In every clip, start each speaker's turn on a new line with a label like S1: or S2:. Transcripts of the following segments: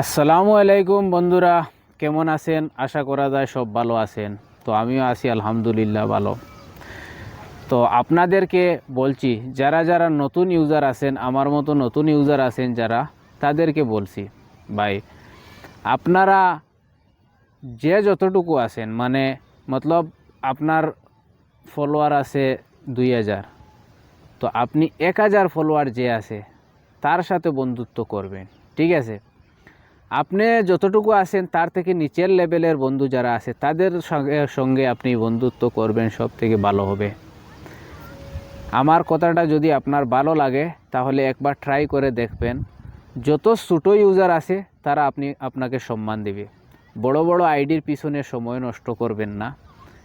S1: আসসালামু আলাইকুম বন্ধুরা, কেমন আছেন? আশা করা যায় সব ভালো আছেন। তো আমিও আছি, আলহামদুলিল্লাহ ভালো। তো আপনাদেরকে বলছি, যারা যারা নতুন ইউজার আছেন, আমার মতো নতুন ইউজার আছেন যারা, তাদেরকে বলছি, ভাই, আপনারা যে যতটুকু আছেন মানে মতলব আপনার ফলোয়ার আছে দুই হাজার, তো আপনি এক হাজার ফলোয়ার যে আছে, তার সাথে বন্ধুত্ব করবেন, ঠিক আছে? আপনি যতটুকু আছেন, তার থেকে নিচের লেভেলের বন্ধু যারা আছে, তাদের সঙ্গে আপনি বন্ধুত্ব করবেন সব থেকে ভালো হবে। আমার কথাটা যদি আপনার ভালো লাগে, তাহলে একবার ট্রাই করে দেখবেন। যত ছোটো ইউজার আছে, তারা আপনি, আপনাকে সম্মান দেবে। বড় বড় আইডির পিছনে সময় নষ্ট করবেন না।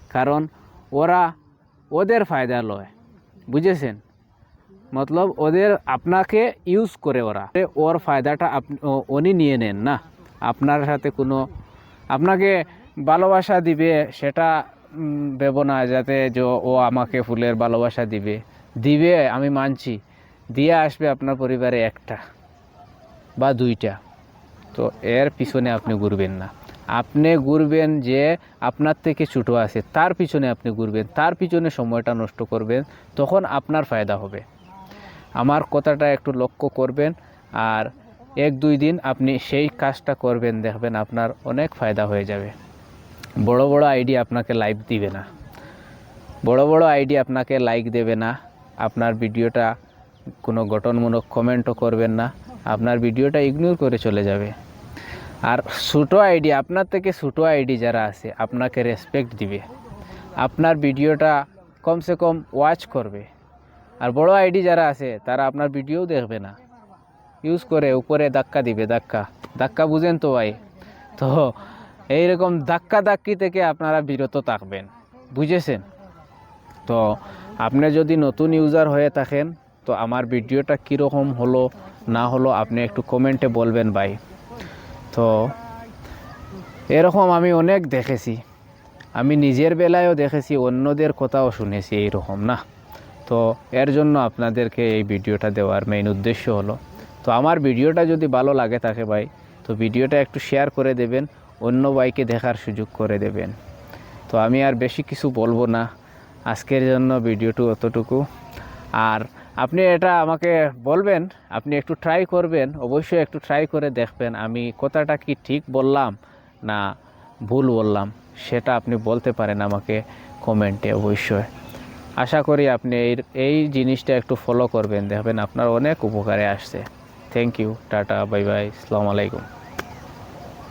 S1: কারণ ওরা ওদের ফায়দা লয়। বুঝেছেন? মতলব ওদের আপনাকে ইউজ করে ওরা। ওর ফায়দাটা উনি নিয়ে নেন না। আপনার সাথে কোনো, আপনাকে ভালোবাসা দিবে, সেটা ভেব না যাতে যে ও আমাকে ফুলের ভালোবাসা দিবে। দিবে, আমি মানছি। দিয়ে আসবে আপনার পরিবারে একটা বা দুইটা। তো এর পিছনে আপনি ঘুরবেন না। আপনি ঘুরবেন যে আপনার থেকে ছোটো আছে, তার পিছনে আপনি ঘুরবেন, তার পিছনে সময়টা নষ্ট করবেন, তখন আপনার ফায়দা হবে। আমার কথাটা একটু লক্ষ্য করবেন আর এক দুই দিন আপনি সেই কাজটা করবেন, দেখবেন আপনার অনেক ফায়দা হয়ে যাবে। বড় বড় আইডি আপনাকে লাইভ দিবে না। বড় বড় আইডি আপনাকে লাইক দেবে না। আপনার ভিডিওটা কোনো গঠনমূলক কমেন্টও করবেন না। আপনার ভিডিওটা ইগনোর করে চলে যাবে। আর ছোটো আইডি, আপনার থেকে ছোটো আইডি যারা আছে, আপনাকে রেসপেক্ট দিবে। আপনার ভিডিওটা কমসে কম ওয়াচ করবে। আর বড় আইডি যারা আছে, তারা আপনার ভিডিও দেখবে না। ইউজ করে উপরে ধাক্কা দিবে, ধাক্কা। ধাক্কা বুঝেন তো ভাই। তো এইরকম ধাক্কা ধাক্কি থেকে আপনারা বিরত থাকবেন। বুঝেছেন? তো আপনি যদি নতুন ইউজার হয়ে থাকেন, তো আমার ভিডিওটা কীরকম হলো, না হলো আপনি একটু কমেন্টে বলবেন ভাই। তো এরকম আমি অনেক দেখেছি। আমি নিজের বেলায়ও দেখেছি, অন্যদের কথাও শুনেছি, এইরকম না? তো এর জন্য আপনাদেরকে এই ভিডিওটা দেওয়ার মেইন উদ্দেশ্য হলো। তো আমার ভিডিওটা যদি ভালো লাগে থাকে ভাই, তো ভিডিওটা একটু শেয়ার করে দেবেন, অন্য ভাইকে দেখার সুযোগ করে দেবেন। তো আমি আর বেশি কিছু বলব না, আজকের জন্য ভিডিওটু অতটুকু। আর আপনি এটা আমাকে বলবেন, আপনি একটু ট্রাই করবেন, অবশ্যই একটু ট্রাই করে দেখবেন, আমি কথাটা কি ঠিক বললাম না ভুল বললাম, সেটা আপনি বলতে পারেন আমাকে কমেন্টে অবশ্যই। আশা করি আপনি এই এই জিনিসটা একটু ফলো করবেন, দেখবেন আপনার অনেক উপকারে আসছে। Thank you ta ta bye আলাইকুম।